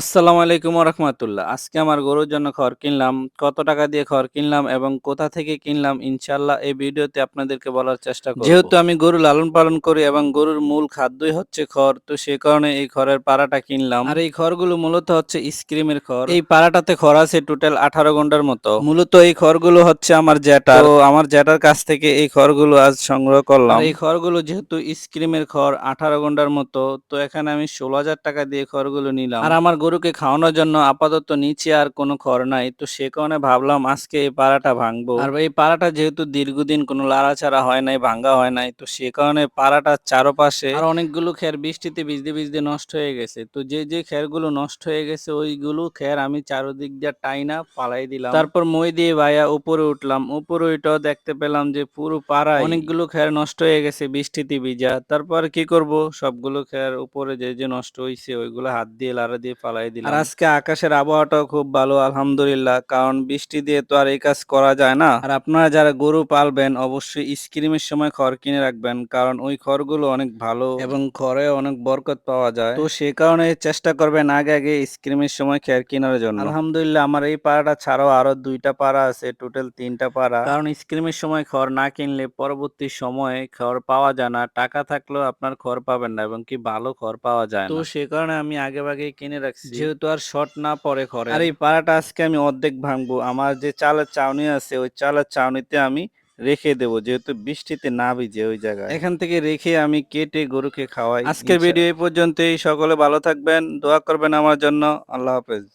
আসসালামু আলাইকুম রহমতুল্লাহ আজকে আমার গরুর জন্য খড় কিনলাম কত টাকা দিয়ে খড় কিনলাম এবং কোথা থেকে কিনলাম ইনশাল্লাহ এই ভিডিওতে আপনাদেরকে বলার চেষ্টা করব। যেহেতু আমি গরু লালন পালন করি এবং গরুর মূল খাদ্যই হচ্ছে খড় তো সে কারণে এই খড়ের পাড়াটা কিনলাম। আর এই খড়গুলো মূলত হচ্ছে স্ক্রিমের খড়। এই পাড়াটাতে খড় আছে টোটাল আঠারো ঘণ্টার মতো। মূলত এই খড়গুলো হচ্ছে আমার জ্যাঠার। তো আমার জ্যাঠার কাছ থেকে এই খড়গুলো আজ সংগ্রহ করলাম। এই খড়গুলো যেহেতু স্ক্রিমের খড় আঠারো ঘণ্টার মতো তো এখানে আমি ষোলো হাজার টাকা দিয়ে খড়গুলো নিলাম। আর আমার গরুকে খাওয়ানোর জন্য আপাতত নিচে আর কোনো খড় নাই। তো সে কারণে ভাবলাম আজকে এই পাড়াটা ভাঙবো। আর এই পাড়াটা যেহেতু দীর্ঘদিন কোনো লাড়াচাড়া হয় নাই ভাঙ্গা হয় নাই, তো সে কারণে পাড়াটার চারপাশে আর অনেকগুলো খের বৃষ্টিতে ভিজতে ভিজতে নষ্ট হয়ে গেছে। তো যে যে খেরগুলো নষ্ট হয়ে গেছে, ওইগুলো খের আমি চারোদিক দিয়ে টাইনা পালাই দিলাম। তারপর মই দিয়ে ভাইয়া উপরে উঠলাম। উপরে উঠেও দেখতে পেলাম যে পুরো পাড়ায় অনেকগুলো খের নষ্ট হয়ে গেছে বৃষ্টিতে ভিজা। তারপর কি করব? সবগুলো খের উপরে যে যে নষ্ট হয়েছে ওইগুলো হাত দিয়ে, লাড়া দিয়ে পালাই দিলাম। আর আজকে আকাশের আবহাওয়াটাও খুব ভালো আলহামদুলিল্লাহ। কারণ বৃষ্টি দিয়ে তো আর এই কাজ করা যায় না। আর আপনারা যারা গরু পালবেন অবশ্যই স্ক্রিমের সময় খড় কিনে রাখবেন। কারণ ওই খড়গুলো অনেক ভালো এবং খড়ে অনেক বরকত পাওয়া যায়। তো সে কারণে চেষ্টা করবেন আগে আগে স্ক্রিমের সময় খেয়ার কেনার জন্য। আলহামদুলিল্লাহ আমার এই পাড়াটা ছাড়াও আরও দুইটা পাড়া আছে টোটাল তিনটা পাড়া। কারণ স্ক্রিমের সময় খড় না কিনলে পরবর্তী সময়ে খড় পাওয়া যায় না। টাকা থাকলেও আপনার খড় পাবেন না এবং কি ভালো খড় পাওয়া যায় না। তো সে কারণে আমি আগে ভাগে কিনে রাখছি। যেহেতু আর শর্ট না পরে করে আর এই পাড়াটা আজকে আমি অর্ধেক ভাঙবো। আমার যে চালের চাউনি আছে ওই চালের চাউনিতে আমি রেখে দেবো। যেহেতু বৃষ্টিতে না ভিজে ওই জায়গায়। এখান থেকে রেখে আমি কেটে গরুকে খাওয়াই আজকের ভিডিও এই পর্যন্তই। সকলে ভালো থাকবেন দোয়া করবেন আমার জন্য। আল্লাহ হাফেজ।